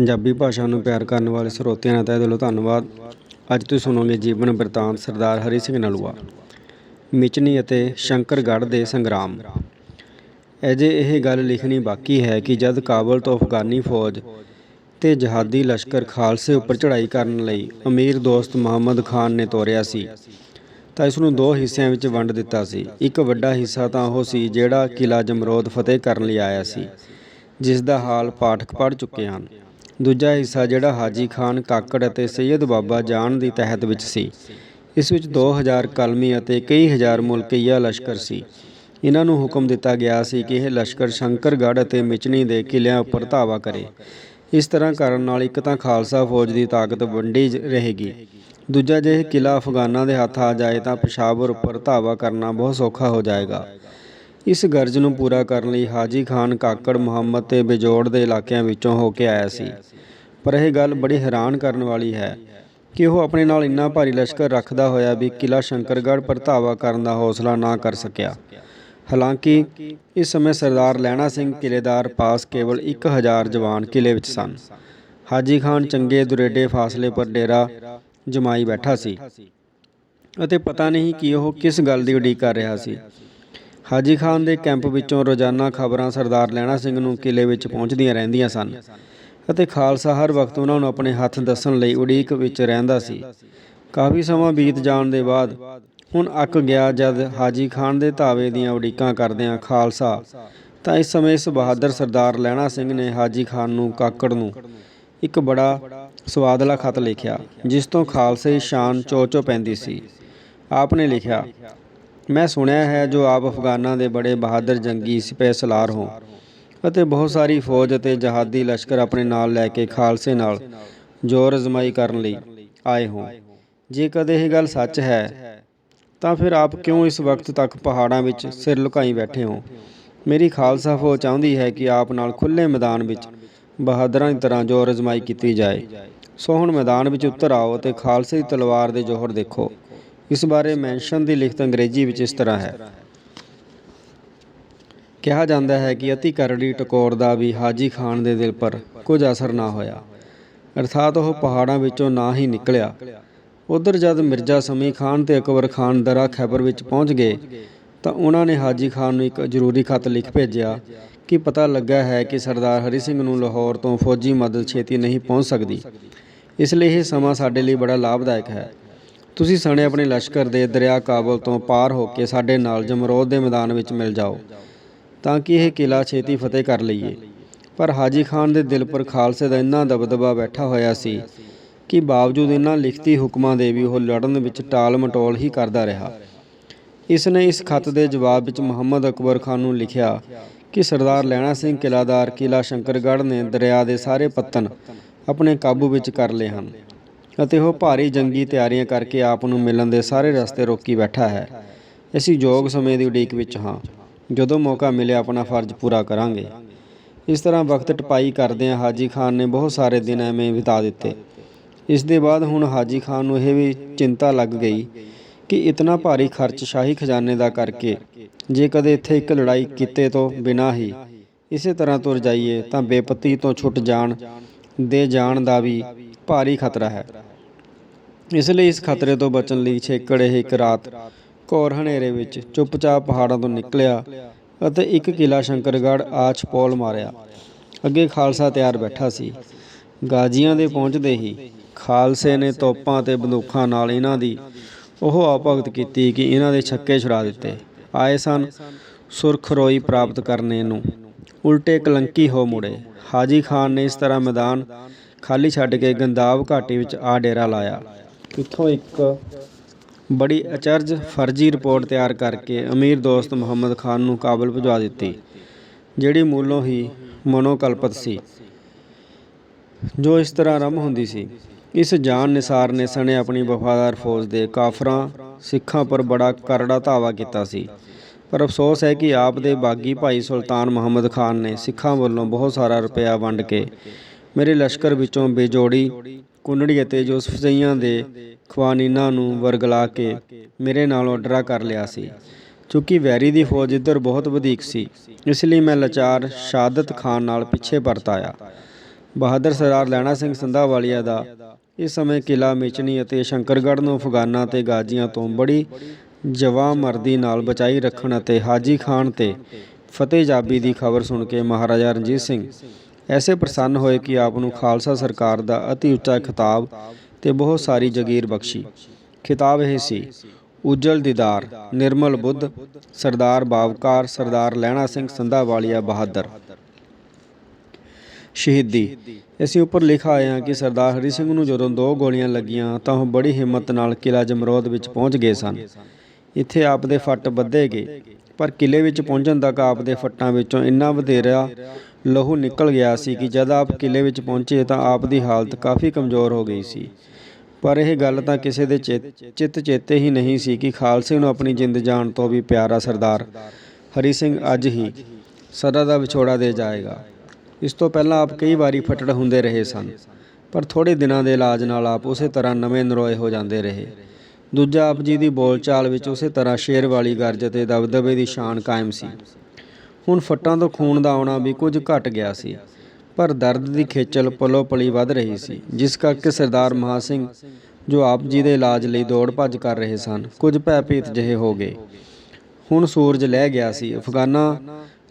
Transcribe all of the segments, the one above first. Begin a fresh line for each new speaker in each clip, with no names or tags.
ਪੰਜਾਬੀ ਭਾਸ਼ਾ ਨੂੰ ਪਿਆਰ ਕਰਨ ਵਾਲੇ ਸਰੋਤਿਆਂ ਦਾ ਤਹਿ ਦਿਲੋਂ ਧੰਨਵਾਦ। ਅੱਜ ਤੁਸੀਂ ਸੁਣੋਗੇ ਜੀਵਨ ਬਿਰਤਾਂਤ ਸਰਦਾਰ ਹਰੀ ਸਿੰਘ ਨਲੂਆ, ਮਿਚਨੀ ਅਤੇ ਸ਼ੰਕਰਗੜ੍ਹ ਦੇ ਸੰਗਰਾਮ। ਅਜੇ ਇਹ ਗੱਲ ਲਿਖਣੀ ਬਾਕੀ ਹੈ ਕਿ ਜਦ ਕਾਬਲ ਤੋਂ ਅਫਗਾਨੀ ਫੌਜ ਤੇ ਜਹਾਦੀ ਲਸ਼ਕਰ ਖਾਲਸੇ ਉੱਪਰ ਚੜ੍ਹਾਈ ਕਰਨ ਲਈ ਅਮੀਰ ਦੋਸਤ ਮੁਹੰਮਦ ਖਾਨ ਨੇ ਤੋਰਿਆ ਸੀ, ਤਾਂ ਇਸ ਨੂੰ ਦੋ ਹਿੱਸਿਆਂ ਵਿੱਚ ਵੰਡ ਦਿੱਤਾ ਸੀ। ਇੱਕ ਵੱਡਾ ਹਿੱਸਾ ਤਾਂ ਉਹ ਸੀ ਜਿਹੜਾ ਕਿਲਾ ਜਮਰੋਦ ਫਤਿਹ ਕਰਨ ਲਈ ਆਇਆ ਸੀ, ਜਿਸ ਦਾ ਹਾਲ ਪਾਠਕ ਪੜ੍ਹ ਚੁੱਕੇ ਹਨ। ਦੂਜਾ ਹਿੱਸਾ ਜਿਹੜਾ ਹਾਜੀ ਖਾਨ ਕਾਕੜ ਅਤੇ ਸੈਯਦ ਬਾਬਾ ਜਾਨ ਦੀ ਤਹਿਤ ਵਿੱਚ ਸੀ। ਇਸ ਵਿੱਚ 2000 ਕਲਮੀ ਅਤੇ ਕਈ ਹਜ਼ਾਰ ਮੁਲਕੀਆ ਲਸ਼ਕਰ ਸੀ। ਇਹਨਾਂ ਨੂੰ ਹੁਕਮ ਦਿੱਤਾ ਗਿਆ ਸੀ ਕਿ ਇਹ ਲਸ਼ਕਰ ਸ਼ੰਕਰਗੜ੍ਹ ਅਤੇ ਮਿਚਨੀ ਦੇ ਕਿਲਿਆਂ ਉੱਪਰ ਧਾਵਾ ਕਰੇ। ਇਸ ਤਰ੍ਹਾਂ ਕਰਨ ਨਾਲ ਇੱਕ ਤਾਂ ਖਾਲਸਾ ਫੌਜ ਦੀ ਤਾਕਤ ਵੰਡੀ ਰਹੇਗੀ। ਦੂਜਾ, ਜੇ ਇਹ ਕਿਲਾ ਅਫਗਾਨਾਂ ਦੇ ਹੱਥ ਆ ਜਾਏ ਤਾਂ ਪਸ਼ਾਵਰ ਉੱਪਰ ਧਾਵਾ ਕਰਨਾ ਬਹੁਤ ਸੌਖਾ ਹੋ ਜਾਏਗਾ। ਇਸ ਗਰਜ ਨੂੰ ਪੂਰਾ ਕਰਨ ਲਈ ਹਾਜੀ ਖਾਨ, ਕਾਕੜ ਮੁਹੰਮਦ ਤੇ ਬੇਜੋੜ ਦੇ ਇਲਾਕਿਆਂ ਵਿੱਚੋਂ ਹੋ ਕੇ ਆਇਆ ਸੀ। ਪਰ ਇਹ ਗੱਲ ਬੜੀ ਹੈਰਾਨ ਕਰਨ ਵਾਲੀ ਹੈ ਕਿ ਉਹ ਆਪਣੇ ਨਾਲ ਇੰਨਾ ਭਾਰੀ ਲਸ਼ਕਰ ਰੱਖਦਾ ਹੋਇਆ ਵੀ ਕਿਲਾ ਸ਼ੰਕਰਗੜ੍ਹ ਪਰ ਧਾਵਾ ਕਰਨ ਦਾ ਹੌਸਲਾ ਨਾ ਕਰ ਸਕਿਆ। ਹਾਲਾਂਕਿ ਇਸ ਸਮੇਂ ਸਰਦਾਰ ਲਹਿਣਾ ਸਿੰਘ ਕਿਲੇਦਾਰ ਪਾਸ ਕੇਵਲ 1000 ਜਵਾਨ ਕਿਲੇ ਵਿੱਚ ਸਨ। ਹਾਜੀ ਖਾਨ ਚੰਗੇ ਦੁਰੇਡੇ ਫਾਸਲੇ ਪਰ ਡੇਰਾ ਜਮਾਈ ਬੈਠਾ ਸੀ ਅਤੇ ਪਤਾ ਨਹੀਂ ਕਿ ਉਹ ਕਿਸ ਗੱਲ ਦੀ ਉਡੀਕ ਕਰ ਰਿਹਾ ਸੀ। ਹਾਜੀ ਖਾਨ ਦੇ ਕੈਂਪ ਵਿੱਚੋਂ ਰੋਜ਼ਾਨਾ ਖਬਰਾਂ ਸਰਦਾਰ ਲਹਿਣਾ ਸਿੰਘ ਨੂੰ ਕਿਲੇ ਵਿੱਚ ਪਹੁੰਚਦੀਆਂ ਰਹਿੰਦੀਆਂ ਸਨ ਅਤੇ ਖਾਲਸਾ ਹਰ ਵਕਤ ਉਹਨਾਂ ਨੂੰ ਆਪਣੇ ਹੱਥ ਦੱਸਣ ਲਈ ਉਡੀਕ ਵਿੱਚ ਰਹਿੰਦਾ ਸੀ। ਕਾਫੀ ਸਮਾਂ ਬੀਤ ਜਾਣ ਦੇ ਬਾਅਦ ਹੁਣ ਅੱਕ ਗਿਆ ਜਦ ਹਾਜੀ ਖਾਨ ਦੇ ਧਾਵੇ ਦੀਆਂ ਉਡੀਕਾਂ ਕਰਦਿਆਂ ਖਾਲਸਾ ਤਾਂ ਇਸ ਸਮੇਂ ਇਸ ਬਹਾਦਰ ਸਰਦਾਰ ਲਹਿਣਾ ਸਿੰਘ ਨੇ ਹਾਜੀ ਖਾਨ ਨੂੰ ਕਾਕੜ ਨੂੰ ਇੱਕ ਬੜਾ ਸਵਾਦਲਾ ਖਤ ਲਿਖਿਆ, ਜਿਸ ਤੋਂ ਖਾਲਸੇ ਸ਼ਾਨ ਚੋ-ਚੋ ਪੈਂਦੀ ਸੀ। ਆਪ ਨੇ ਲਿਖਿਆ ਮੈਂ ਸੁਣਿਆ ਹੈ ਜੋ ਆਪ ਅਫਗਾਨਾਂ ਦੇ ਬੜੇ ਬਹਾਦਰ ਜੰਗੀ ਸਿਪਾਹੀ ਸਲਾਰ ਹੋ ਅਤੇ ਬਹੁਤ ਸਾਰੀ ਫੌਜ ਅਤੇ ਜਹਾਦੀ ਲਸ਼ਕਰ ਆਪਣੇ ਨਾਲ ਲੈ ਕੇ ਖਾਲਸੇ ਨਾਲ ਜ਼ੋਰ ਅਜ਼ਮਾਈ ਕਰਨ ਲਈ ਆਏ ਹੋ। ਜੇ ਕਦੇ ਇਹ ਗੱਲ ਸੱਚ ਹੈ, ਤਾਂ ਫਿਰ ਆਪ ਕਿਉਂ ਇਸ ਵਕਤ ਤੱਕ ਪਹਾੜਾਂ ਵਿੱਚ ਸਿਰ ਲੁਕਾਈ ਬੈਠੇ ਹੋ? ਮੇਰੀ ਖਾਲਸਾ ਫੌਜ ਚਾਹੁੰਦੀ ਹੈ ਕਿ ਆਪ ਨਾਲ ਖੁੱਲੇ ਮੈਦਾਨ ਵਿੱਚ ਬਹਾਦਰਾਂ ਦੀ ਤਰ੍ਹਾਂ ਜ਼ੋਰ ਅਜ਼ਮਾਈ ਕੀਤੀ ਜਾਏ। ਸੋ ਹੁਣ ਮੈਦਾਨ ਵਿੱਚ ਉਤਰ ਆਓ ਅਤੇ ਖਾਲਸੇ ਦੀ ਤਲਵਾਰ ਦੇ ਜੋਹਰ ਦੇਖੋ। ਇਸ ਬਾਰੇ ਮੈਂਸ਼ਨ ਦੀ ਲਿਖਤ ਅੰਗਰੇਜ਼ੀ ਵਿੱਚ ਇਸ ਤਰ੍ਹਾਂ ਹੈ। ਕਿਹਾ ਜਾਂਦਾ ਹੈ ਕਿ ਅਤੀ ਕਰੜੀ ਟਕੋਰ ਦਾ ਵੀ ਹਾਜੀ ਖਾਨ ਦੇ ਦਿਲ ਪਰ ਕੁਝ ਅਸਰ ਨਾ ਹੋਇਆ। ਅਰਥਾਤ ਉਹ ਪਹਾੜਾਂ ਵਿੱਚੋਂ ਨਾ ਹੀ ਨਿਕਲਿਆ। ਉਧਰ ਜਦ ਮਿਰਜ਼ਾ ਸਮੀ ਖਾਨ ਤੇ ਅਕਬਰ ਖਾਨ ਦਰਾ ਖੈਬਰ ਵਿੱਚ ਪਹੁੰਚ ਗਏ, ਤਾਂ ਉਹਨਾਂ ਨੇ ਹਾਜੀ ਖਾਨ ਨੂੰ ਇੱਕ ਜ਼ਰੂਰੀ ਖਤ ਲਿਖ ਭੇਜਿਆ ਕਿ ਪਤਾ ਲੱਗਾ ਹੈ ਕਿ ਸਰਦਾਰ ਹਰੀ ਸਿੰਘ ਨੂੰ ਲਾਹੌਰ ਤੋਂ ਫੌਜੀ ਮਦਦ ਛੇਤੀ ਨਹੀਂ ਪਹੁੰਚ ਸਕਦੀ। ਇਸ ਲਈ ਇਹ ਸਮਾਂ ਸਾਡੇ ਲਈ ਬੜਾ ਲਾਭਦਾਇਕ ਹੈ। ਤੁਸੀਂ ਸਣੇ ਆਪਣੇ ਲਸ਼ਕਰ ਦੇ ਦਰਿਆ ਕਾਬਲ ਤੋਂ ਪਾਰ ਹੋ ਕੇ ਸਾਡੇ ਨਾਲ ਜਮਰੋਦ ਦੇ ਮੈਦਾਨ ਵਿੱਚ ਮਿਲ ਜਾਓ, ਤਾਂ ਕਿ ਇਹ ਕਿਲਾ ਛੇਤੀ ਫਤਿਹ ਕਰ ਲਈਏ। ਪਰ ਹਾਜੀ ਖਾਨ ਦੇ ਦਿਲ ਪਰ ਖਾਲਸੇ ਦਾ ਇੰਨਾ ਦਬਦਬਾ ਬੈਠਾ ਹੋਇਆ ਸੀ ਕਿ ਬਾਵਜੂਦ ਇਹਨਾਂ ਲਿਖਤੀ ਹੁਕਮਾਂ ਦੇ ਵੀ ਉਹ ਲੜਨ ਵਿੱਚ ਟਾਲ ਮਟੋਲ ਹੀ ਕਰਦਾ ਰਿਹਾ। ਇਸ ਨੇ ਇਸ ਖਤ ਦੇ ਜਵਾਬ ਵਿੱਚ ਮੁਹੰਮਦ ਅਕਬਰ ਖਾਨ ਨੂੰ ਲਿਖਿਆ ਕਿ ਸਰਦਾਰ ਲਹਿਣਾ ਸਿੰਘ ਕਿਲਾਦਾਰ ਕਿਲਾ ਸ਼ੰਕਰਗੜ੍ਹ ਨੇ ਦਰਿਆ ਦੇ ਸਾਰੇ ਪੱਤਨ ਆਪਣੇ ਕਾਬੂ ਵਿੱਚ ਕਰ ਲਏ ਹਨ। ਅਤੇ ਉਹ ਭਾਰੀ ਜੰਗੀ ਤਿਆਰੀਆਂ ਕਰਕੇ ਆਪ ਨੂੰ ਮਿਲਣ ਦੇ ਸਾਰੇ ਰਸਤੇ ਰੋਕੀ ਬੈਠਾ ਹੈ। ਅਸੀਂ ਯੋਗ ਸਮੇਂ ਦੀ ਉਡੀਕ ਵਿੱਚ ਹਾਂ। ਜਦੋਂ ਮੌਕਾ ਮਿਲਿਆ, ਆਪਣਾ ਫਰਜ਼ ਪੂਰਾ ਕਰਾਂਗੇ। ਇਸ ਤਰ੍ਹਾਂ ਵਕਤ ਟਪਾਈ ਕਰਦਿਆਂ ਹਾਜੀ ਖਾਨ ਨੇ ਬਹੁਤ ਸਾਰੇ ਦਿਨ ਐਵੇਂ ਬਿਤਾ ਦਿੱਤੇ। ਇਸ ਦੇ ਬਾਅਦ ਹੁਣ ਹਾਜੀ ਖਾਨ ਨੂੰ ਇਹ ਵੀ ਚਿੰਤਾ ਲੱਗ ਗਈ ਕਿ ਇਤਨਾ ਭਾਰੀ ਖਰਚ ਸ਼ਾਹੀ ਖਜ਼ਾਨੇ ਦਾ ਕਰਕੇ ਜੇ ਕਦੇ ਇੱਥੇ ਇੱਕ ਲੜਾਈ ਕੀਤੇ ਤੋਂ ਬਿਨਾਂ ਹੀ ਇਸੇ ਤਰ੍ਹਾਂ ਤੁਰ ਜਾਈਏ ਤਾਂ ਬੇਪਤੀ ਤੋਂ ਛੁੱਟ ਜਾਣ ਦੇ ਜਾਣ ਦਾ ਵੀ ਭਾਰੀ ਖਤਰਾ ਹੈ। ਇਸ ਲਈ ਇਸ ਖਤਰੇ ਤੋਂ ਬਚਣ ਲਈ ਛੇਕੜ ਇਹ ਇੱਕ ਰਾਤ ਘੋਰ ਹਨੇਰੇ ਵਿੱਚ ਚੁੱਪਚਾਪ ਪਹਾੜਾਂ ਤੋਂ ਨਿਕਲਿਆ ਅਤੇ ਇੱਕ ਕਿਲਾ ਸ਼ੰਕਰਗੜ੍ਹ ਆਛ ਪੋਲ ਮਾਰਿਆ। ਅੱਗੇ ਖਾਲਸਾ ਤਿਆਰ ਬੈਠਾ ਸੀ। ਗਾਜੀਆਂ ਦੇ ਪਹੁੰਚਦੇ ਹੀ ਖਾਲਸੇ ਨੇ ਤੋਪਾਂ ਤੇ ਬੰਦੂਕਾਂ ਨਾਲ ਇਹਨਾਂ ਦੀ ਉਹ ਆਪਭਗਤ ਕੀਤੀ ਕਿ ਇਹਨਾਂ ਦੇ ਛੱਕੇ ਛੁਰਾ ਦਿੱਤੇ। ਆਏ ਸਨ ਸੁਰਖਰੋਈ ਪ੍ਰਾਪਤ ਕਰਨੇ ਨੂੰ। ਉਲਟੇ ਕਲੰਕੀ ਹੋ ਮੁੜੇ। ਹਾਜੀ ਖਾਨ ਨੇ ਇਸ ਤਰ੍ਹਾਂ ਮੈਦਾਨ ਖਾਲੀ ਛੱਡ ਕੇ ਗੰਦਾਬ ਘਾਟੀ ਵਿੱਚ ਆ ਡੇਰਾ ਲਾਇਆ। ਇੱਥੋਂ ਇੱਕ? ਬੜੀ ਅਚਰਜ ਫਰਜ਼ੀ ਰਿਪੋਰਟ ਤਿਆਰ ਕਰਕੇ ਅਮੀਰ ਦੋਸਤ ਮੁਹੰਮਦ ਖਾਨ ਨੂੰ ਕਾਬਲ ਭਜਵਾ ਦਿੱਤੀ, ਜਿਹੜੀ ਮੂਲੋਂ ਹੀ ਮਨੋਕਲਪਤ ਸੀ। ਜੋ ਇਸ ਤਰ੍ਹਾਂ ਆਰੰਭ ਹੁੰਦੀ ਸੀ। ਇਸ ਜਾਨ ਨਿਸਾਰ ਨੇ ਸਣੇ ਆਪਣੀ ਵਫਾਦਾਰ ਫੌਜ ਦੇ ਕਾਫਰਾਂ, ਸਿੱਖਾਂ ਪਰ ਬੜਾ ਕਰੜਾ ਧਾਵਾ ਕੀਤਾ ਸੀ। ਪਰ ਅਫਸੋਸ ਹੈ ਕਿ ਆਪ ਦੇ ਬਾਗੀ ਭਾਈ ਸੁਲਤਾਨ ਮੁਹੰਮਦ ਖਾਨ ਨੇ ਸਿੱਖਾਂ ਵੱਲੋਂ ਬਹੁਤ ਸਾਰਾ ਰੁਪਇਆ ਵੰਡ ਕੇ ਮੇਰੇ ਲਸ਼ਕਰ ਵਿੱਚੋਂ ਬੇਜੋੜੀ, ਕੁੰਡੜੀ ਅਤੇ ਯੂਸਫ ਦੇ ਖਵਾਨੀਨਾਂ ਨੂੰ ਵਰਗਲਾ ਕੇ ਮੇਰੇ ਨਾਲੋਂ ਡਰਾ ਕਰ ਲਿਆ ਸੀ। ਕਿਉਂਕਿ ਵੈਰੀ ਦੀ ਫੌਜ ਇੱਧਰ ਬਹੁਤ ਵਧੇਕ ਸੀ, ਇਸ ਲਈ ਮੈਂ ਲਾਚਾਰ ਸ਼ਾਦਤ ਖਾਨ ਨਾਲ ਪਿੱਛੇ ਪਰਤ ਆਇਆ। ਬਹਾਦਰ ਸਰਦਾਰ ਲੈਣਾ ਸਿੰਘ ਸੰਧਾਵਾਲੀਆ ਦਾ ਇਸ ਸਮੇਂ ਕਿਲਾ ਮੇਚਣੀ ਅਤੇ ਸ਼ੰਕਰਗੜ੍ਹ ਨੂੰ ਅਫਗਾਨਾਂ ਤੇ ਗਾਜ਼ੀਆਂ ਤੋਂ ਬੜੀ ਜਵਾ ਮਰਦੀ ਨਾਲ ਬਚਾਈ ਰੱਖਣ ਅਤੇ ਹਾਜੀ ਖਾਨ ਤੇ ਫਤਿਹ ਜਾਬੀ ਦੀ ਖਬਰ ਸੁਣ ਕੇ ਮਹਾਰਾਜਾ ਰਣਜੀਤ ਸਿੰਘ ਐਸੇ ਪ੍ਰਸੰਨ ਹੋਏ ਕਿ ਆਪ ਨੂੰ ਖਾਲਸਾ ਸਰਕਾਰ ਦਾ ਅਤੀ ਉੱਚਾ ਖਿਤਾਬ ਤੇ ਬਹੁਤ ਸਾਰੀ ਜਗੀਰ ਬਖਸ਼ੀ। ਖਿਤਾਬ ਇਹ ਸੀ, ਉਜਲ ਦੀਦਾਰ, ਨਿਰਮਲ ਬੁੱਧ, ਸਰਦਾਰ ਬਾਵਕਾਰ ਸਰਦਾਰ ਲਹਿਣਾ ਸਿੰਘ ਸੰਧਾਵਾਲੀਆ ਬਹਾਦਰ। ਸ਼ਹੀਦੀ। ਅਸੀਂ ਉੱਪਰ ਲਿਖਾ ਆਏ ਹਾਂ ਕਿ ਸਰਦਾਰ ਹਰੀ ਸਿੰਘ ਨੂੰ ਜਦੋਂ ਦੋ ਗੋਲੀਆਂ ਲੱਗੀਆਂ ਤਾਂ ਉਹ ਬੜੀ ਹਿੰਮਤ ਨਾਲ ਕਿਲਾ ਜਮਰੌਦ ਵਿੱਚ ਪਹੁੰਚ ਗਏ ਸਨ। ਇੱਥੇ ਆਪ ਦੇ ਫੱਟ ਬੱਧੇ ਗਏ ਪਰ ਕਿਲੇ ਵਿੱਚ ਪਹੁੰਚਣ ਤੱਕ ਆਪ ਦੇ ਫੱਟਾਂ ਵਿੱਚੋਂ ਇੰਨਾ ਵਧੇਰਾ ਲਹੂ ਨਿਕਲ ਗਿਆ ਸੀ ਕਿ ਜਦ ਆਪ ਕਿਲੇ ਵਿੱਚ ਪਹੁੰਚੇ ਤਾਂ ਆਪ ਦੀ ਹਾਲਤ ਕਾਫੀ ਕਮਜ਼ੋਰ ਹੋ ਗਈ ਸੀ। ਪਰ ਇਹ ਗੱਲ ਤਾਂ ਕਿਸੇ ਦੇ ਚਿੱਤ ਚਿੱਤ ਚੇਤੇ ਹੀ ਨਹੀਂ ਸੀ ਕਿ ਖਾਲਸੇ ਨੂੰ ਆਪਣੀ ਜਿੰਦ ਜਾਣ ਤੋਂ ਵੀ ਪਿਆਰਾ ਸਰਦਾਰ ਹਰੀ ਸਿੰਘ ਅੱਜ ਹੀ ਸਦਾ ਦਾ ਵਿਛੋੜਾ ਦੇ ਜਾਏਗਾ। ਇਸ ਤੋਂ ਪਹਿਲਾਂ ਆਪ ਕਈ ਵਾਰੀ ਫਟੜ ਹੁੰਦੇ ਰਹੇ ਸਨ, ਪਰ ਥੋੜੇ ਦਿਨਾਂ ਦੇ ਇਲਾਜ ਨਾਲ ਆਪ ਉਸੇ ਤਰ੍ਹਾਂ ਨਵੇਂ ਨਰੋਏ ਹੋ ਜਾਂਦੇ ਰਹੇ। ਦੂਜਾ ਆਪ ਜੀ ਦੀ ਬੋਲਚਾਲ ਵਿੱਚ ਉਸੇ ਤਰ੍ਹਾਂ ਸ਼ੇਰ ਵਾਲੀ ਗਰਜ ਅਤੇ ਦਬਦਬੇ ਦੀ ਸ਼ਾਨ ਕਾਇਮ ਸੀ। ਹੁਣ ਫੱਟਾਂ ਤੋਂ ਖੂਨ ਦਾ ਆਉਣਾ ਵੀ ਕੁਝ ਘਟ ਗਿਆ ਸੀ, ਪਰ ਦਰਦ ਦੀ ਖੇਚਲ ਪਲੋ ਪਲੀ ਵੱਧ ਰਹੀ ਸੀ, ਜਿਸ ਕਰਕੇ ਸਰਦਾਰ ਮਹਾ ਸਿੰਘ ਜੋ ਆਪ ਜੀ ਦੇ ਇਲਾਜ ਲਈ ਦੌੜ ਭੱਜ ਕਰ ਰਹੇ ਸਨ, ਕੁਝ ਭੈਭੀਤ ਜਿਹੇ ਹੋ ਗਏ। ਹੁਣ ਸੂਰਜ ਲਹਿ ਗਿਆ ਸੀ, ਅਫਗਾਨਾ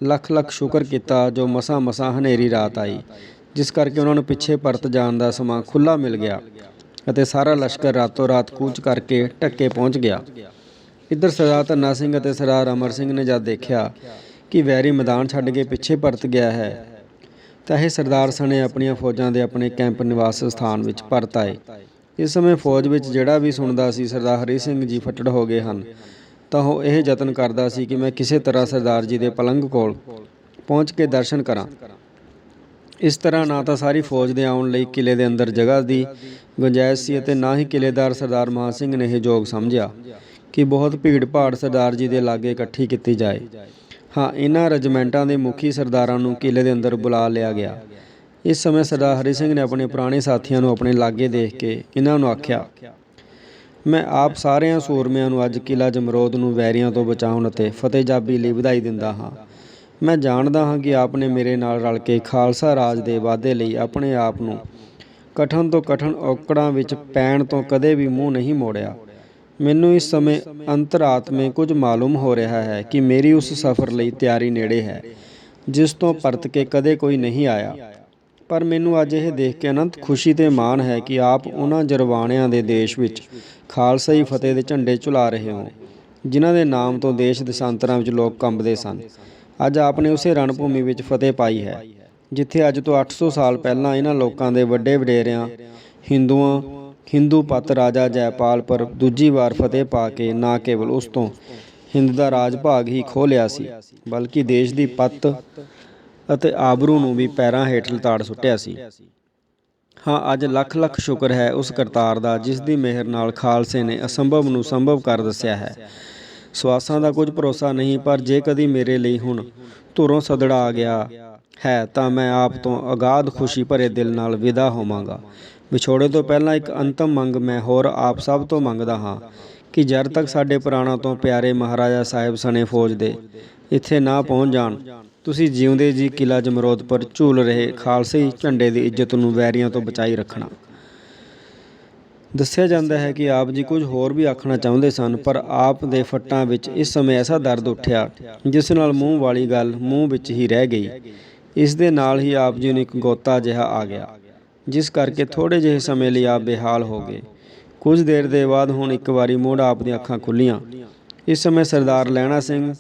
ਲੱਖ ਲੱਖ ਸ਼ੁਕਰ ਕੀਤਾ ਜੋ ਮਸਾਂ ਮਸਾਂ ਹਨੇਰੀ ਰਾਤ ਆਈ, ਜਿਸ ਕਰਕੇ ਉਹਨਾਂ ਨੂੰ ਪਿੱਛੇ ਪਰਤ ਜਾਣ ਦਾ ਸਮਾਂ ਖੁੱਲਾ ਮਿਲ ਗਿਆ। ਅਤੇ ਸਾਰਾ ਲਸ਼ਕਰ ਰਾਤੋਂ ਰਾਤ ਕੂਚ ਕਰਕੇ ਢੱਕੇ ਪਹੁੰਚ ਗਿਆ। ਇੱਧਰ ਸਰਦਾਰ ਧੰਨਾ ਸਿੰਘ ਅਤੇ ਸਰਦਾਰ ਅਮਰ ਸਿੰਘ ਨੇ ਜਦ ਦੇਖਿਆ ਕਿ ਵੈਰੀ ਮੈਦਾਨ ਛੱਡ ਕੇ ਪਿੱਛੇ ਪਰਤ ਗਿਆ ਹੈ, ਤਾਂ ਇਹ ਸਰਦਾਰ ਸਣੇ ਆਪਣੀਆਂ ਫੌਜਾਂ ਦੇ ਆਪਣੇ ਕੈਂਪ ਨਿਵਾਸ ਸਥਾਨ ਵਿੱਚ ਪਰਤ ਆਏ। ਇਸ ਸਮੇਂ ਫੌਜ ਵਿੱਚ ਜਿਹੜਾ ਵੀ ਸੁਣਦਾ ਸੀ ਸਰਦਾਰ ਹਰੀ ਸਿੰਘ ਜੀ ਫੱਟੜ ਹੋ ਗਏ ਹਨ, ਤਾਂ ਉਹ ਇਹ ਯਤਨ ਕਰਦਾ ਸੀ ਕਿ ਮੈਂ ਕਿਸੇ ਤਰ੍ਹਾਂ ਸਰਦਾਰ ਜੀ ਦੇ ਪਲੰਗ ਕੋਲ ਪਹੁੰਚ ਕੇ ਦਰਸ਼ਨ ਕਰਾਂ। ਇਸ ਤਰ੍ਹਾਂ ਨਾ ਤਾਂ ਸਾਰੀ ਫੌਜ ਦੇ ਆਉਣ ਲਈ ਕਿਲੇ ਦੇ ਅੰਦਰ ਜਗ੍ਹਾ ਦੀ ਗੁੰਜਾਇਸ਼ ਸੀ ਅਤੇ ਨਾ ਹੀ ਕਿਲੇਦਾਰ ਸਰਦਾਰ ਮਾਨ ਸਿੰਘ ਨੇ ਇਹ ਯੋਗ ਸਮਝਿਆ ਕਿ ਬਹੁਤ ਭੀੜ ਭਾੜ ਸਰਦਾਰ ਜੀ ਦੇ ਲਾਗੇ ਇਕੱਠੀ ਕੀਤੀ ਜਾਏ। ਹਾਂ, ਇਹਨਾਂ ਰਜਮੈਂਟਾਂ ਦੇ ਮੁਖੀ ਸਰਦਾਰਾਂ ਨੂੰ ਕਿਲੇ ਦੇ ਅੰਦਰ ਬੁਲਾ ਲਿਆ ਗਿਆ। ਇਸ ਸਮੇਂ ਸਰਦਾਰ ਹਰੀ ਸਿੰਘ ਨੇ ਆਪਣੇ ਪੁਰਾਣੇ ਸਾਥੀਆਂ ਨੂੰ ਆਪਣੇ ਲਾਗੇ ਦੇਖ ਕੇ ਇਹਨਾਂ ਨੂੰ ਆਖਿਆ, ਮੈਂ ਆਪ ਸਾਰਿਆਂ ਸੂਰਮਿਆਂ ਨੂੰ ਅੱਜ ਕਿਲਾ ਜਮਰੋਦ ਨੂੰ ਵੈਰੀਆਂ ਤੋਂ ਬਚਾਉਣ ਅਤੇ ਫਤਿਹਜ਼ਾਬੀ ਲਈ ਵਧਾਈ ਦਿੰਦਾ ਹਾਂ। ਮੈਂ ਜਾਣਦਾ ਹਾਂ ਕਿ ਆਪ ਨੇ ਮੇਰੇ ਨਾਲ ਰਲ ਕੇ ਖਾਲਸਾ ਰਾਜ ਦੇ ਵਾਅਦੇ ਲਈ ਆਪਣੇ ਆਪ ਨੂੰ ਕਠਨ ਤੋਂ ਕਠਨ ਔਕੜਾਂ ਵਿੱਚ ਪੈਣ ਤੋਂ ਕਦੇ ਵੀ ਮੂੰਹ ਨਹੀਂ ਮੋੜਿਆ। ਮੈਨੂੰ ਇਸ ਸਮੇਂ ਅੰਤਰਾਤਮੇ ਕੁਝ ਮਾਲੂਮ ਹੋ ਰਿਹਾ ਹੈ ਕਿ ਮੇਰੀ ਉਸ ਸਫ਼ਰ ਲਈ ਤਿਆਰੀ ਨੇੜੇ ਹੈ, ਜਿਸ ਤੋਂ ਪਰਤ ਕੇ ਕਦੇ ਕੋਈ ਨਹੀਂ ਆਇਆ। ਪਰ ਮੈਨੂੰ ਅੱਜ ਇਹ ਦੇਖ ਕੇ ਅਨੰਤ ਖੁਸ਼ੀ ਤੇ ਮਾਣ ਹੈ ਕਿ ਆਪ ਉਹਨਾਂ ਜਰਵਾਣਿਆਂ ਦੇ ਦੇਸ਼ ਵਿੱਚ ਖਾਲਸਾਈ ਫਤਿਹ ਦੇ ਝੰਡੇ ਝੁਲਾ ਰਹੇ ਹੋ, ਜਿਨ੍ਹਾਂ ਦੇ ਨਾਮ ਤੋਂ ਦੇਸ਼ ਦਸ਼ਾਂਤਰਾਂ ਵਿੱਚ ਲੋਕ ਕੰਬਦੇ ਸਨ। ਅੱਜ ਆਪ ਨੇ ਉਸੇ ਰਣਭੂਮੀ ਵਿੱਚ ਫਤਿਹ ਪਾਈ ਹੈ, ਜਿੱਥੇ ਅੱਜ ਤੋਂ 800 ਸਾਲ ਪਹਿਲਾਂ ਇਹਨਾਂ ਲੋਕਾਂ ਦੇ ਵੱਡੇ ਵਡੇਰਿਆਂ, ਹਿੰਦੂਆਂ, ਹਿੰਦੂ ਪਤ ਰਾਜਾ ਜੈਪਾਲ ਪਰ ਦੂਜੀ ਵਾਰ ਫਤਿਹ ਪਾ ਕੇ ਨਾ ਕੇਵਲ ਉਸ ਤੋਂ ਹਿੰਦ ਦਾ ਰਾਜ ਭਾਗ ਹੀ ਖੋਹ ਲਿਆ ਸੀ, ਬਲਕਿ ਦੇਸ਼ ਦੀ ਪੱਤ ਅਤੇ ਆਬਰੂ ਨੂੰ ਵੀ ਪੈਰਾਂ ਹੇਠ ਲਤਾੜ ਸੁੱਟਿਆ ਸੀ। ਹਾਂ, ਅੱਜ ਲੱਖ ਲੱਖ ਸ਼ੁਕਰ ਹੈ ਉਸ ਕਰਤਾਰ ਦਾ, ਜਿਸ ਦੀ ਮਿਹਰ ਨਾਲ ਖਾਲਸੇ ਨੇ ਅਸੰਭਵ ਨੂੰ ਸੰਭਵ ਕਰ ਦੱਸਿਆ ਹੈ। ਸਵਾਸਾਂ ਦਾ ਕੁਝ ਭਰੋਸਾ ਨਹੀਂ, ਪਰ ਜੇ ਕਦੀ ਮੇਰੇ ਲਈ ਹੁਣ ਧੁਰੋਂ ਸਦੜਾ ਆ ਗਿਆ ਹੈ, ਤਾਂ ਮੈਂ ਆਪ ਤੋਂ ਅਗਾਧ ਖੁਸ਼ੀ ਭਰੇ ਦਿਲ ਨਾਲ ਵਿਦਾ ਹੋਵਾਂਗਾ। ਵਿਛੋੜੇ ਤੋਂ ਪਹਿਲਾਂ ਇੱਕ ਅੰਤਮ ਮੰਗ ਮੈਂ ਹੋਰ ਆਪ ਸਭ ਤੋਂ ਮੰਗਦਾ ਹਾਂ ਕਿ ਜਦ ਤੱਕ ਸਾਡੇ ਪੁਰਾਣਾ ਤੋਂ ਪਿਆਰੇ ਮਹਾਰਾਜਾ ਸਾਹਿਬ ਸਣੇ ਫੌਜ ਦੇ ਇੱਥੇ ਨਾ ਪਹੁੰਚ ਜਾਣ, ਤੁਸੀਂ ਜਿਉਂਦੇ ਜੀ ਕਿਲਾ ਜਮਰੋਦ ਪਰ ਝੂਲ ਰਹੇ ਖਾਲਸੇ ਝੰਡੇ ਦੀ ਇੱਜ਼ਤ ਨੂੰ ਵੈਰੀਆਂ ਤੋਂ ਬਚਾਈ ਰੱਖਣਾ। ਦੱਸਿਆ ਜਾਂਦਾ ਹੈ ਕਿ ਆਪ ਜੀ ਕੁਝ ਹੋਰ ਵੀ ਆਖਣਾ ਚਾਹੁੰਦੇ ਸਨ, ਪਰ ਆਪ ਦੇ ਫੱਟਾਂ ਵਿੱਚ ਇਸ ਸਮੇਂ ਐਸਾ ਦਰਦ ਉੱਠਿਆ, ਜਿਸ ਨਾਲ ਮੂੰਹ ਵਾਲੀ ਗੱਲ ਮੂੰਹ ਵਿੱਚ ਹੀ ਰਹਿ ਗਈ। ਇਸ ਦੇ ਨਾਲ ਹੀ ਆਪ ਜੀ ਨੂੰ ਇੱਕ ਗੋਤਾ ਜਿਹਾ ਆ ਗਿਆ, ਜਿਸ ਕਰਕੇ ਥੋੜੇ ਜਿਹੇ ਸਮੇਂ ਲਈ ਆਪ ਬੇਹਾਲ ਹੋ ਗਏ। ਕੁਝ ਦੇਰ ਦੇ ਬਾਅਦ ਹੁਣ ਇੱਕ ਵਾਰੀ ਮੁੜ ਆਪ ਦੀਆਂ ਅੱਖਾਂ ਖੁੱਲੀਆਂ। ਇਸ ਸਮੇਂ ਸਰਦਾਰ ਲੈਣਾ ਸਿੰਘ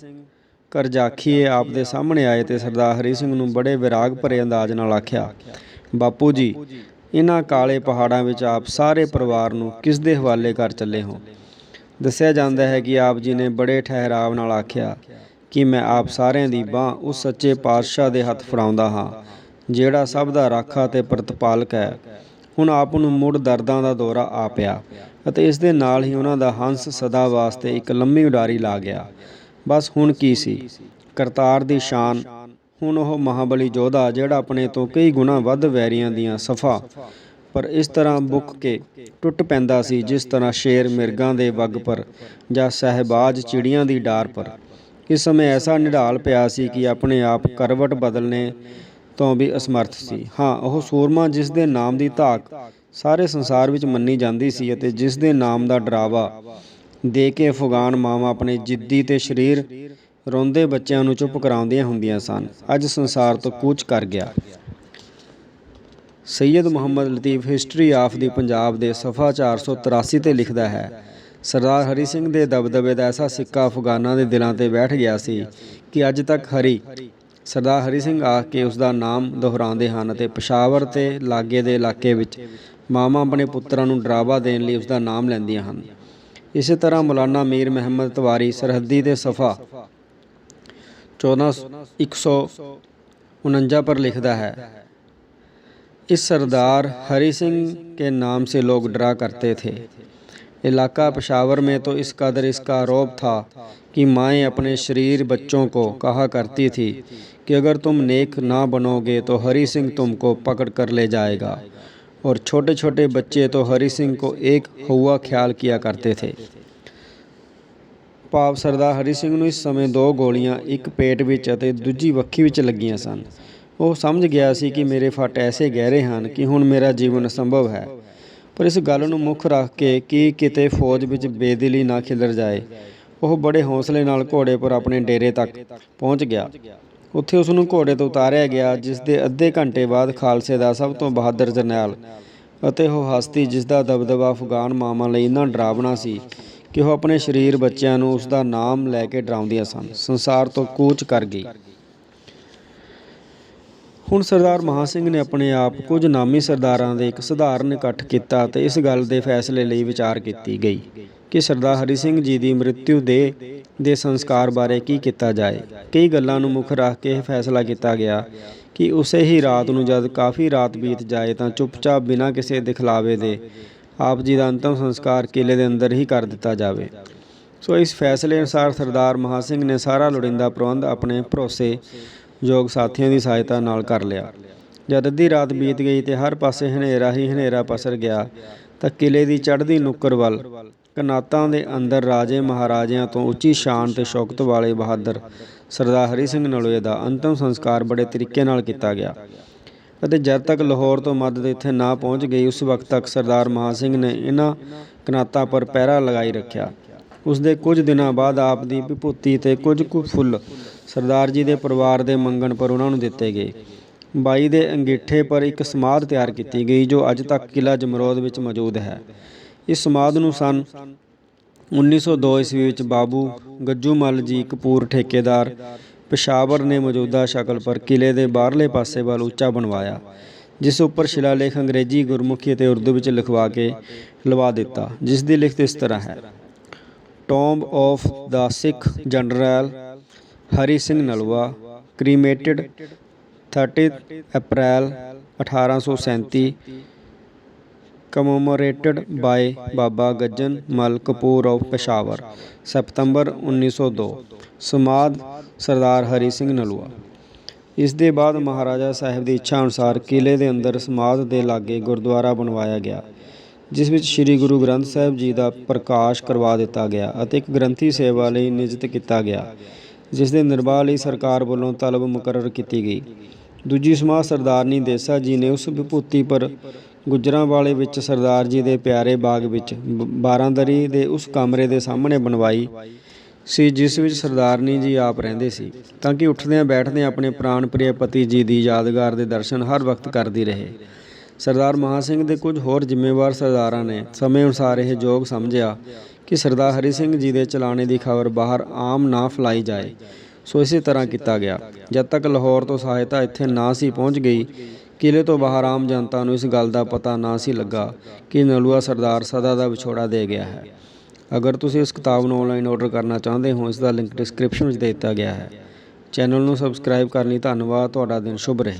ਕਰਜਾਖੀਏ ਆਪ ਦੇ ਸਾਹਮਣੇ ਆਏ ਤੇ ਸਰਦਾਰ ਹਰੀ ਸਿੰਘ ਨੂੰ ਬੜੇ ਵਿਰਾਗ ਭਰੇ ਅੰਦਾਜ਼ ਨਾਲ ਆਖਿਆ, ਬਾਪੂ ਜੀ ਇਹਨਾਂ ਕਾਲੇ ਪਹਾੜਾਂ ਵਿੱਚ ਆਪ ਸਾਰੇ ਪਰਿਵਾਰ ਨੂੰ ਕਿਸ ਦੇ ਹਵਾਲੇ ਕਰ ਚੱਲੇ ਹੋ? ਦੱਸਿਆ ਜਾਂਦਾ ਹੈ ਕਿ ਆਪ ਜੀ ਨੇ ਬੜੇ ਠਹਿਰਾਵ ਨਾਲ ਆਖਿਆ ਕਿ ਮੈਂ ਆਪ ਸਾਰਿਆਂ ਦੀ ਬਾਹ ਉਸ ਸੱਚੇ ਪਾਤਸ਼ਾਹ ਦੇ ਹੱਥ ਫੜਾਉਂਦਾ ਹਾਂ, ਜਿਹੜਾ ਸਭ ਦਾ ਰਾਖਾ ਤੇ ਪ੍ਰਤਪਾਲਕ ਹੈ। ਹੁਣ ਆਪ ਨੂੰ ਮੁੜ ਦਰਦਾਂ ਦਾ ਦੌਰਾ ਆ ਪਿਆ ਅਤੇ ਇਸ ਦੇ ਨਾਲ ਹੀ ਉਹਨਾਂ ਦਾ ਹੰਸ ਸਦਾ ਵਾਸਤੇ ਇੱਕ ਲੰਮੀ ਉਡਾਰੀ ਲਾ ਗਿਆ। ਬਸ ਹੁਣ ਕੀ ਸੀ? ਕਰਤਾਰ ਦੀ ਸ਼ਾਨ ਹੁਣ ਉਹ ਮਹਾਬਲੀ ਯੋਧਾ ਜਿਹੜਾ ਆਪਣੇ ਤੋਂ ਕਈ ਗੁਣਾ ਵੱਧ ਵੈਰੀਆਂ ਦੀਆਂ ਸਫਾ। ਪਰ ਇਸ ਤਰ੍ਹਾਂ ਬੁੱਕ ਕੇ ਟੁੱਟ ਪੈਂਦਾ ਸੀ, ਜਿਸ ਤਰ੍ਹਾਂ ਸ਼ੇਰ ਮਿਰਗਾਂ ਦੇ ਵੱਗ ਪਰ ਜਾਂ ਸਹਿਬਾਜ ਚਿੜੀਆਂ ਦੀ ਡਾਰ ਪਰ। ਇਸ ਸਮੇਂ ਐਸਾ ਨਿਢਾਲ ਪਿਆ ਸੀ ਕਿ ਆਪਣੇ ਆਪ ਕਰਵਟ ਬਦਲਨੇ ਤੋਂ ਵੀ ਅਸਮਰਥ ਸੀ। ਹਾਂ, ਉਹ ਸੂਰਮਾ ਜਿਸ ਦੇ ਨਾਮ ਦੀ ਧਾਕ ਸਾਰੇ ਸੰਸਾਰ ਵਿੱਚ ਮੰਨੀ ਜਾਂਦੀ ਸੀ ਅਤੇ ਜਿਸ ਦੇ ਨਾਮ ਦਾ ਡਰਾਵਾ ਦੇ ਕੇ ਅਫਗਾਨ ਮਾਵਾਂ ਆਪਣੇ ਜਿੱਦੀ ਤੇ ਸਰੀਰ ਰੋਂਦੇ ਬੱਚਿਆਂ ਨੂੰ ਚੁੱਪ ਕਰਾਉਂਦੀਆਂ ਹੁੰਦੀਆਂ ਸਨ। ਅੱਜ ਸੰਸਾਰ ਤੋਂ ਕੂਚ ਕਰ ਗਿਆ। Syed Muhammad Latif history of the Punjab ਦੇ ਸਫਾ 483 ਤੇ ਲਿਖਦਾ ਹੈ, ਸਰਦਾਰ ਹਰੀ ਸਿੰਘ ਦੇ ਦਬਦਬੇ ਦਾ ਐਸਾ ਸਿੱਕਾ ਅਫਗਾਨਾਂ ਦੇ ਦਿਲਾਂ ਤੇ ਬੈਠ ਗਿਆ ਸੀ ਕਿ ਅੱਜ ਤੱਕ ਹਰੀ, ਸਰਦਾਰ ਹਰੀ ਸਿੰਘ ਆ ਕੇ ਉਸ ਦਾ ਨਾਮ ਦੁਹਰਾਉਂਦੇ ਹਨ ਅਤੇ ਪਸ਼ਾਵਰ ਤੇ ਲਾਗੇ ਦੇ ਇਲਾਕੇ ਵਿੱਚ ਮਾਮਾ ਆਪਣੇ ਪੁੱਤਰਾਂ ਨੂੰ ਡਰਾਵਾ ਦੇਣ ਲਈ ਉਸ ਦਾ ਨਾਮ ਲੈਂਦੀਆਂ ਹਨ। ਇਸੇ ਤਰ੍ਹਾਂ ਮੌਲਾਨਾ ਮੀਰ ਮਹਿਮਦ ਤਵਾਰੀ ਸਰਹੱਦੀ ਦੇ ਸਫਾ 14 149 पर लिखता है, इस सरदार हरि सिंह के नाम से लोग डरा करते थे। इलाका पेशावर में तो इस कदर इसका रौब था कि माएँ अपने शरीर बच्चों को कहा करती थी कि अगर तुम नेक ना बनोगे तो हरि सिंह तुमको पकड़ कर ले जाएगा। और छोटे छोटे बच्चे तो हरि सिंह को एक हुआ ख्याल किया करते थे। ਭਾਵ ਸਰਦਾਰ ਹਰੀ ਸਿੰਘ ਨੂੰ ਇਸ ਸਮੇਂ ਦੋ ਗੋਲੀਆਂ, ਇੱਕ ਪੇਟ ਵਿੱਚ ਅਤੇ ਦੂਜੀ ਵੱਖੀ ਵਿੱਚ ਲੱਗੀਆਂ ਸਨ। ਉਹ ਸਮਝ ਗਿਆ ਸੀ ਕਿ ਮੇਰੇ ਫੱਟ ਐਸੇ ਗਹਿਰੇ ਹਨ ਕਿ ਹੁਣ ਮੇਰਾ ਜੀਵਨ ਅਸੰਭਵ ਹੈ। ਪਰ ਇਸ ਗੱਲ ਨੂੰ ਮੁੱਖ ਰੱਖ ਕੇ ਕਿ ਕਿਤੇ ਫੌਜ ਵਿੱਚ ਬੇਦਿਲੀ ਨਾ ਖਿਲਰ ਜਾਏ, ਉਹ ਬੜੇ ਹੌਸਲੇ ਨਾਲ ਘੋੜੇ ਪਰ ਆਪਣੇ ਡੇਰੇ ਤੱਕ ਪਹੁੰਚ ਗਿਆ। ਉੱਥੇ ਉਸ ਨੂੰ ਘੋੜੇ ਤੋਂ ਉਤਾਰਿਆ ਗਿਆ, ਜਿਸ ਦੇ ਅੱਧੇ ਘੰਟੇ ਬਾਅਦ ਖਾਲਸੇ ਦਾ ਸਭ ਤੋਂ ਬਹਾਦਰ ਜਰਨੈਲ ਅਤੇ ਉਹ ਹਸਤੀ ਜਿਸ ਦਾ ਦਬਦਬਾ ਅਫਗਾਨ ਮਾਵਾਂ ਲਈ ਇੰਨਾ ਡਰਾਵਣਾ ਸੀ ਕਿ ਉਹ ਆਪਣੇ ਸਰੀਰ ਬੱਚਿਆਂ ਨੂੰ ਉਸ ਦਾ ਨਾਮ ਲੈ ਕੇ ਡਰਾਉਂਦੀਆਂ ਸਨ। ਸੰਸਾਰ ਤੋਂ ਕੂਚ ਕਰ ਗਈ। ਹੁਣ ਸਰਦਾਰ ਮਹਾ ਸਿੰਘ ਨੇ ਆਪਣੇ ਆਪ ਕੁਝ ਨਾਮੀ ਸਰਦਾਰਾਂ ਦੇ ਇੱਕ ਸਧਾਰਨ ਇਕੱਠ ਕੀਤਾ ਤੇ ਇਸ ਗੱਲ ਦੇ ਫੈਸਲੇ ਲਈ ਵਿਚਾਰ ਕੀਤੀ ਗਈ ਕਿ ਸਰਦਾਰ ਹਰੀ ਸਿੰਘ ਜੀ ਦੀ ਮ੍ਰਿਤਿੂ ਦੇ ਦੇ ਸੰਸਕਾਰ ਬਾਰੇ ਕੀ ਕੀਤਾ ਜਾਏ। ਕਈ ਗੱਲਾਂ ਨੂੰ ਮੁੱਖ ਰੱਖ ਕੇ ਇਹ ਫੈਸਲਾ ਕੀਤਾ ਗਿਆ ਕਿ ਉਸੇ ਹੀ ਰਾਤ ਨੂੰ ਜਦ ਕਾਫੀ ਰਾਤ ਬੀਤ ਜਾਏ ਤਾਂ ਚੁੱਪਚਾਪ ਬਿਨਾਂ ਕਿਸੇ ਦਿਖਲਾਵੇ ਦੇ ਆਪ ਜੀ ਦਾ ਅੰਤਮ ਸੰਸਕਾਰ ਕਿਲੇ ਦੇ ਅੰਦਰ ਹੀ ਕਰ ਦਿੱਤਾ ਜਾਵੇ। ਸੋ ਇਸ ਫੈਸਲੇ ਅਨੁਸਾਰ ਸਰਦਾਰ ਮਹਾ ਸਿੰਘ ਨੇ ਸਾਰਾ ਲੋੜੀਂਦਾ ਪ੍ਰਬੰਧ ਆਪਣੇ ਭਰੋਸੇ ਯੋਗ ਸਾਥੀਆਂ ਦੀ ਸਹਾਇਤਾ ਨਾਲ ਕਰ ਲਿਆ। ਜਦ ਅੱਧੀ ਰਾਤ ਬੀਤ ਗਈ ਤੇ ਹਰ ਪਾਸੇ ਹਨੇਰਾ ਹੀ ਹਨੇਰਾ ਪਸਰ ਗਿਆ ਤਾਂ ਕਿਲੇ ਦੀ ਚੜ੍ਹਦੀ ਨੁੱਕਰ ਵੱਲ ਕਨਾਤਾਂ ਦੇ ਅੰਦਰ ਰਾਜੇ ਮਹਾਰਾਜਿਆਂ ਤੋਂ ਉੱਚੀ ਸ਼ਾਨ ਤੇ ਸ਼ੌਕਤ ਵਾਲੇ ਬਹਾਦਰ ਸਰਦਾਰ ਹਰੀ ਸਿੰਘ ਨਲੋਏ ਦਾ ਅੰਤਮ ਸੰਸਕਾਰ ਬੜੇ ਤਰੀਕੇ ਨਾਲ ਕੀਤਾ ਗਿਆ। ਅਤੇ ਜਦ ਤੱਕ ਲਾਹੌਰ ਤੋਂ ਮਦਦ ਇੱਥੇ ਨਾ ਪਹੁੰਚ ਗਈ, ਉਸ ਵਕਤ ਤੱਕ ਸਰਦਾਰ ਮਹਾ ਸਿੰਘ ਨੇ ਇਹਨਾਂ ਕਨਾਤਾਂ ਪਰ ਪਹਿਰਾ ਲਗਾਈ ਰੱਖਿਆ। ਉਸ ਦੇ ਕੁਝ ਦਿਨਾਂ ਬਾਅਦ ਆਪ ਦੀ ਵਿਭੂਤੀ ਤੇ ਕੁਝ ਕੁ ਫੁੱਲ ਸਰਦਾਰ ਜੀ ਦੇ ਪਰਿਵਾਰ ਦੇ ਮੰਗਣ ਪਰ ਉਹਨਾਂ ਨੂੰ ਦਿੱਤੇ ਗਏ। ਬਾਈ ਦੇ ਅੰਗੀਠੇ ਪਰ ਇੱਕ ਸਮਾਧ ਤਿਆਰ ਕੀਤੀ ਗਈ, ਜੋ ਅੱਜ ਤੱਕ ਕਿਲਾ ਜਮਰੌਦ ਵਿੱਚ ਮੌਜੂਦ ਹੈ। ਇਸ ਸਮਾਧ ਨੂੰ ਸਨ 1902 ਈਸਵੀ ਵਿੱਚ ਬਾਬੂ ਗੱਜੂਮਲ ਜੀ ਕਪੂਰ ਠੇਕੇਦਾਰ ਪਿਸ਼ਾਵਰ ਨੇ ਮੌਜੂਦਾ ਸ਼ਕਲ ਪਰ ਕਿਲੇ ਦੇ ਬਾਹਰਲੇ ਪਾਸੇ ਵੱਲ ਉੱਚਾ ਬਣਵਾਇਆ, ਜਿਸ ਉੱਪਰ ਸ਼ਿਲਾਲੇਖ ਅੰਗਰੇਜ਼ੀ ਗੁਰਮੁਖੀ ਅਤੇ ਉਰਦੂ ਵਿੱਚ ਲਿਖਵਾ ਕੇ ਲਵਾ ਦਿੱਤਾ, ਜਿਸ ਦੀ ਲਿਖਤ ਇਸ ਤਰ੍ਹਾਂ ਹੈ। Tomb of the Sikh general Hari Singh Nalwa cremated 30 April 1837 commemorated by Baba Gajjan Mal Kapoor of Peshawar September 1902 ਸਮਾਦ ਸਰਦਾਰ ਹਰੀ ਸਿੰਘ ਨਲੂਆ ਇਸ ਦੇ ਬਾਅਦ ਮਹਾਰਾਜਾ ਸਾਹਿਬ ਦੀ ਇੱਛਾ ਅਨੁਸਾਰ ਕਿਲੇ ਦੇ ਅੰਦਰ ਸਮਾਦ ਦੇ ਲਾਗੇ ਗੁਰਦੁਆਰਾ ਬਣਵਾਇਆ ਗਿਆ, ਜਿਸ ਵਿੱਚ ਸ੍ਰੀ ਗੁਰੂ ਗ੍ਰੰਥ ਸਾਹਿਬ ਜੀ ਦਾ ਪ੍ਰਕਾਸ਼ ਕਰਵਾ ਦਿੱਤਾ ਗਿਆ ਅਤੇ ਇੱਕ ਗ੍ਰੰਥੀ ਸੇਵਾ ਲਈ ਨਿਯੁਕਤ ਕੀਤਾ ਗਿਆ, ਜਿਸ ਦੇ ਨਿਰਵਾਹ ਲਈ ਸਰਕਾਰ ਵੱਲੋਂ ਤਲਬ ਮੁਕਰਰ ਕੀਤੀ ਗਈ। ਦੂਜੀ ਸਮਾਜ ਸਰਦਾਰਨੀ ਦੇਸਾ ਜੀ ਨੇ ਉਸ ਵਿਭੂਤੀ ਪਰ ਗੁਜਰਾਂ ਵਾਲੇ ਵਿੱਚ ਸਰਦਾਰ ਜੀ ਦੇ ਪਿਆਰੇ ਬਾਗ ਵਿੱਚ ਬ- ਬਾਰਾਂਦਰੀ ਦੇ ਉਸ ਕਮਰੇ ਦੇ ਸਾਹਮਣੇ ਬਣਵਾਈ ਸੀ, ਜਿਸ ਵਿੱਚ ਸਰਦਾਰਨੀ ਜੀ ਆਪ ਰਹਿੰਦੇ ਸੀ। ਤਾਂ ਕਿ ਉੱਠਦਿਆਂ ਬੈਠਦਿਆਂ ਆਪਣੇ ਪ੍ਰਾਣ ਪ੍ਰਿਯ ਪਤੀ ਜੀ ਦੀ ਯਾਦਗਾਰ ਦੇ ਦਰਸ਼ਨ ਹਰ ਵਕਤ ਕਰਦੀ ਰਹੇ। ਸਰਦਾਰ ਮਹਾ ਸਿੰਘ ਦੇ ਕੁਝ ਹੋਰ ਜ਼ਿੰਮੇਵਾਰ ਸਰਦਾਰਾਂ ਨੇ ਸਮੇਂ ਅਨੁਸਾਰ ਇਹ ਯੋਗ ਸਮਝਿਆ ਕਿ ਸਰਦਾਰ ਹਰੀ ਸਿੰਘ ਜੀ ਦੇ ਚਲਾਣੇ ਦੀ ਖਬਰ ਬਾਹਰ ਆਮ ਨਾ ਫੈਲਾਈ ਜਾਏ। ਸੋ ਇਸੇ ਤਰ੍ਹਾਂ ਕੀਤਾ ਗਿਆ। ਜਦ ਤੱਕ ਲਾਹੌਰ ਤੋਂ ਸਹਾਇਤਾ ਇੱਥੇ ਨਾ ਸੀ ਪਹੁੰਚ ਗਈ ਕਿਲੇ ਤੋਂ ਬਾਹਰ ਆਮ ਜਨਤਾ ਨੂੰ ਇਸ ਗੱਲ ਦਾ ਪਤਾ ਨਾ ਸੀ ਲੱਗਾ ਕਿ ਨਲੂਆ ਸਰਦਾਰ ਸਦਾ ਦਾ ਵਿਛੋੜਾ ਦੇ ਗਿਆ ਹੈ। ਅਗਰ ਤੁਸੀਂ ਇਸ ਕਿਤਾਬ ਨੂੰ ਆਨਲਾਈਨ ਆਰਡਰ ਕਰਨਾ ਚਾਹੁੰਦੇ ਹੋ ਇਸ ਦਾ ਲਿੰਕ ਡਿਸਕ੍ਰਿਪਸ਼ਨ ਵਿੱਚ ਦੇ ਦਿੱਤਾ ਗਿਆ ਹੈ। ਚੈਨਲ ਨੂੰ ਸਬਸਕ੍ਰਾਈਬ ਕਰਨ ਲਈ ਧੰਨਵਾਦ, ਤੁਹਾਡਾ ਦਿਨ ਸ਼ੁਭ ਰਹੇ।